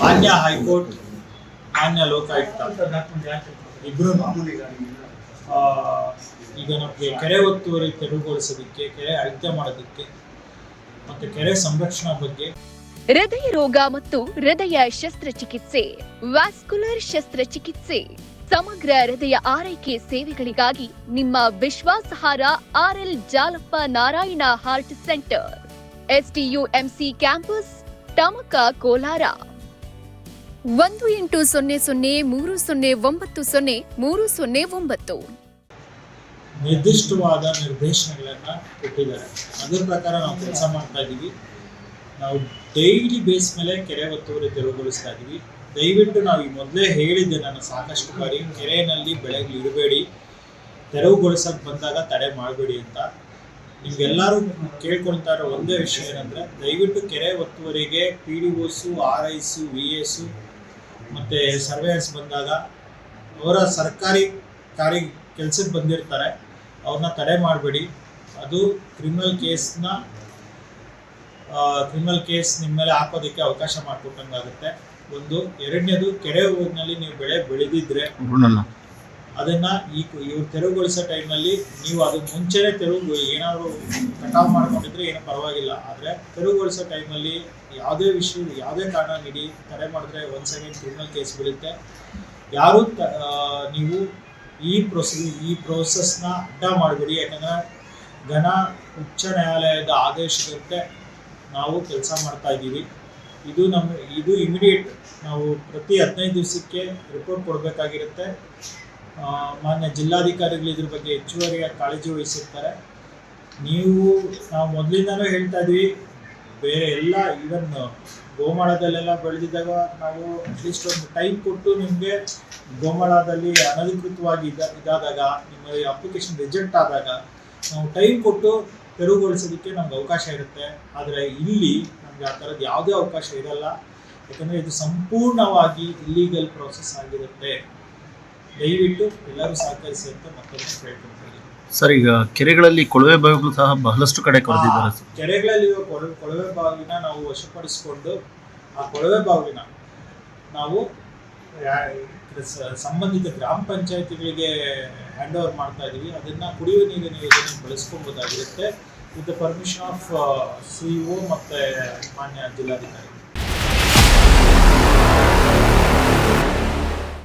ಮಾನ್ಯ ಹೈಕೋರ್ಟ್, ಮಾನ್ಯ ಲೋಕಾಯುಕ್ತ. ಇಬ್ಬರು ಈಗ ನಮಗೆ ಕೆರೆ ಒತ್ತುವರಿ ತೆರವುಗೊಳಿಸೋದಕ್ಕೆ, ಕೆರೆ ಅಳತೆ ಮಾಡೋದಕ್ಕೆ, ಮತ್ತು ಕೆರೆ ಸಂರಕ್ಷಣಾ ಬಗ್ಗೆ ಹೃದಯ ರೋಗ ಮತ್ತು ಹೃದಯ ಶಸ್ತ್ರಚಿಕಿತ್ಸೆ, ವ್ಯಾಸ್ಕುಲರ್ ಶಸ್ತ್ರಚಿಕಿತ್ಸೆ, ಸಮಗ್ರ ಹೃದಯ ಆರೈಕೆ ಸೇವೆಗಳಿಗಾಗಿ ನಿಮ್ಮ ವಿಶ್ವಾಸಹಾರ R L Jalappa Narayana heart centre SDUMC campus Tamaka Kolar. ಒಂದು ಎಂಟು ಸೊನ್ನೆ ಸೊನ್ನೆ ಮೂರು ಸೊನ್ನೆ ಒಂಬತ್ತು ಸೊನ್ನೆ ಮೂರು ಸೊನ್ನೆ ಒಂಬತ್ತು. ನಿರ್ದಿಷ್ಟವಾದ ನಿರ್ದೇಶನಗಳನ್ನು ಕೊಟ್ಟಿದ್ದಾರೆ. ಅದರ ಪ್ರಕಾರ ನಾವು ಕೆಲಸ ಮಾಡ್ತಾ ಇದ್ದೀವಿ ನಾವು ಡೈಲಿ ಬೇಸ್ ಮೇಲೆ ಕೆರೆ ಒತ್ತುವರಿ ತೆರವುಗೊಳಿಸ್ತಾ ಇದ್ದೀವಿ ದಯವಿಟ್ಟು ನಾವು ಈ ಮೊದಲೇ ಹೇಳಿದ್ದೆ ನಾನು ಸಾಕಷ್ಟು ಬಾರಿ, ಕೆರೆಯಲ್ಲಿ ಬೆಳಗ್ಗೆ ಇಡಬೇಡಿ ತೆರವುಗೊಳಿಸಕ್ಕೆ ಬಂದಾಗ ತಡೆ ಮಾಡಬೇಡಿ ಅಂತ. ನಿಮ್ಗೆಲ್ಲರೂ ಕೇಳ್ಕೊಳ್ತಾ ಇರೋ ಒಂದೇ ವಿಷಯ ಏನಂದ್ರೆ, ದಯವಿಟ್ಟು ಕೆರೆ ಒತ್ತುವರಿಗೆ P D ಒಸು R ice V S ಮತ್ತು ಸರ್ವೇಯರ್ಸ್ ಬಂದಾಗ ಅವರ ಸರ್ಕಾರಿ ಕಾರ್ಯ ಕೆಲಸಕ್ಕೆ ಬಂದಿರ್ತಾರೆ. ಅವ್ರನ್ನ ತಡೆ ಮಾಡಬೇಡಿ. ಅದು ಕ್ರಿಮಿನಲ್ ಕೇಸ್ನ ಕ್ರಿಮಿನಲ್ ಕೇಸ್ ನಿಮ್ಮ ಮೇಲೆ ಹಾಕೋದಕ್ಕೆ ಅವಕಾಶ ಮಾಡಿಕೊಟ್ಟಂಗಾಗುತ್ತೆ. ಒಂದು, ಎರಡನೇದು, ಕೆರೆ ಊರಿನಲ್ಲಿ ನೀವು ಬೆಳೆ ಬೆಳೆದಿದ್ರೆ ಅದನ್ನ ಈ ಇವ್ರು ತೆರವುಗೊಳಿಸೋ ಟೈಮಲ್ಲಿ ನೀವು ಅದು ಮುಂಚೆನೇ ತೆರವು ಏನಾದರೂ ಕಟಾವು ಮಾಡ್ಕೊಂಡಿದ್ರೆ ಏನೂ ಪರವಾಗಿಲ್ಲ. ಆದರೆ ತೆರವುಗೊಳಿಸೋ ಟೈಮಲ್ಲಿ ಯಾವುದೇ ವಿಷಯ ಯಾವುದೇ ಕಾರಣ ನೀಡಿ ತಡೆ ಮಾಡಿದ್ರೆ ಒಂದು ಸೆಕೆಂಡ್ ಕ್ರಿಮಿನಲ್ ಕೇಸ್ ಬೀಳುತ್ತೆ. ಯಾರು ತ- ನೀವು ಈ ಪ್ರೊಸೀ ಈ ಪ್ರೋಸೆಸ್ನ ಅಡ್ಡ ಮಾಡಬೇಡಿ. ಯಾಕಂದ್ರೆ ಘನ ಉಚ್ಚ ನ್ಯಾಯಾಲಯದ ಆದೇಶದಂತೆ ನಾವು ಕೆಲಸ ಮಾಡ್ತಾ ಇದ್ದೀವಿ. ಇದು ನಮ್ಮ ಇದು ಇಮಿಡಿಯೇಟ್ ನಾವು ಪ್ರತಿ ಹದಿನೈದು ದಿವಸಕ್ಕೆ ರಿಪೋರ್ಟ್ ಕೊಡಬೇಕಾಗಿರುತ್ತೆ. ಮಾನ್ಯ ಜಿಲ್ಲಾಧಿಕಾರಿಗಳು ಇದ್ರ ಬಗ್ಗೆ ಹೆಚ್ಚುವರಿಯಾಗಿ ಕಾಳಜಿ ವಹಿಸಿರ್ತಾರೆ. ನೀವು ನಾವು ಮೊದಲಿಂದನೂ ಹೇಳ್ತಾ ಇದ್ವಿ, ಬೇರೆ ಎಲ್ಲ ಈವನ್ ಗೋಮಾಳದಲ್ಲೆಲ್ಲ ಬೆಳೆದಿದ್ದಾಗ ನಾವು ಅಟ್ಲೀಸ್ಟ್ ಒಂದು ಟೈಮ್ ಕೊಟ್ಟು ನಿಮಗೆ ಗೋಮಾಳದಲ್ಲಿ ಅನಧಿಕೃತವಾಗಿ ಇದ, ಇದಾದಾಗ ನಿಮ್ಮ ಅಪ್ಲಿಕೇಶನ್ ರಿಜೆಕ್ಟ್ ಆದಾಗ ನಾವು ಟೈಮ್ ಕೊಟ್ಟು ತೆರವುಗೊಳಿಸೋದಕ್ಕೆ ನಮ್ಗೆ ಅವಕಾಶ ಇರುತ್ತೆ. ಆದರೆ ಇಲ್ಲಿ ನಮಗೆ ಆ ಥರದ್ದು ಯಾವುದೇ ಅವಕಾಶ ಇರಲ್ಲ. ಯಾಕಂದರೆ ಇದು ಸಂಪೂರ್ಣವಾಗಿ ಇಲ್ಲೀಗಲ್ ಪ್ರೋಸೆಸ್ ಆಗಿರುತ್ತೆ. ದಯವಿಟ್ಟು ಎಲ್ಲರೂ ಸಹಕರಿಸಿ ಅಂತ ಮತ್ತೊಮ್ಮೆ ಕೇಳ್ಕೊಳ್ತಾರೆ ಸರ್ ಈಗ ಕೆರೆಗಳಲ್ಲಿ ಕೊಳವೆ ಬಾವಿಗಳು ಸಹ ಬಹಳಷ್ಟು ಕಡೆ ಕೊರೆದಿದ್ದಾರೆ. ಕೆರೆಗಳಲ್ಲಿ ಕೊಳವೆ ಕೊಳವೆ ಬಾವಿನ ನಾವು ವಶಪಡಿಸಿಕೊಂಡು ಆ ಕೊಳವೆ ಬಾವಿನ ನಾವು ಸಂಬಂಧಿತ ಗ್ರಾಮ ಪಂಚಾಯತಿಗಳಿಗೆ ಹ್ಯಾಂಡ್ ಓವರ್ ಮಾಡ್ತಾ ಇದೀವಿ. ಅದನ್ನ ಕುಡಿಯುವ ನೀರಿನ ಯೋಜನೆ ಬಳಸ್ಕೊಬೋದಾಗಿರುತ್ತೆ. With the permission of C O ಮತ್ತೆ ಮಾನ್ಯ ಜಿಲ್ಲಾಧಿಕಾರಿ.